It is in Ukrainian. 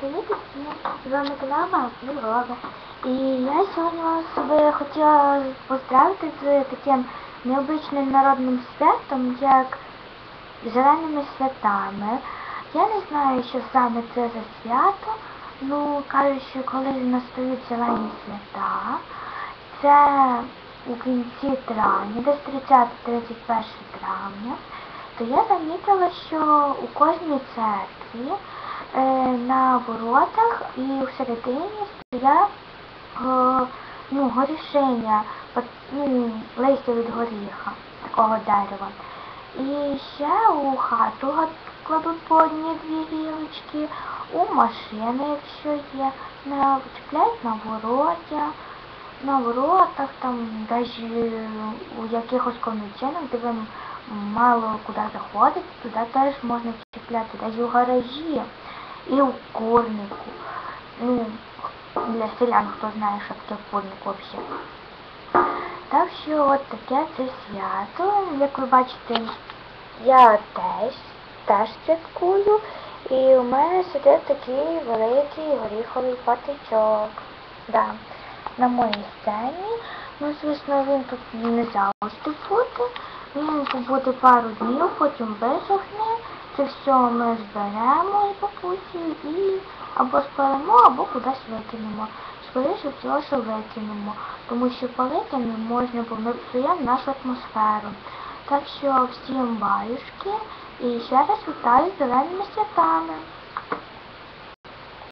привіт всім! З вами канал Мілова. І я сьогодні вас би хотіла поздравити з таким необичним народним святом, як зеленими святами. Я не знаю, що саме це за свято. Ну, кажуть, що коли настають зелені свята, це у кінці травня, десь 30-31 травня, то я замітила, що у кожній церкві на воротах і всередині стоять е, ну, горішення, ну, листя від горіха, такого дерева. І ще у хату кладуть по одній-дві гілочки, у машини, якщо є, на, чіпляють на вороття, на воротах, там навіть у якихось комічинах, де ви мало куди заходити, туди теж можна чіпляти, навіть у гаражі і у курнику. Ну, для селян, хто знає, що таке курник взагалі. Так що от таке це свято. Як ви бачите, я теж, теж святкую. І у мене сидить такий великий горіховий патичок. Да. На моїй сцені. Ну, звісно, він тут не завжди буде. Він побуде пару днів, потім висохне. Це все ми зберемо і бабусею і або спалимо, або кудись викинемо. Скоріше всього, що викинемо, тому що палити не можна, бо ми псуємо нашу атмосферу. Так що всім баюшки і ще раз вітаю з зеленими святами.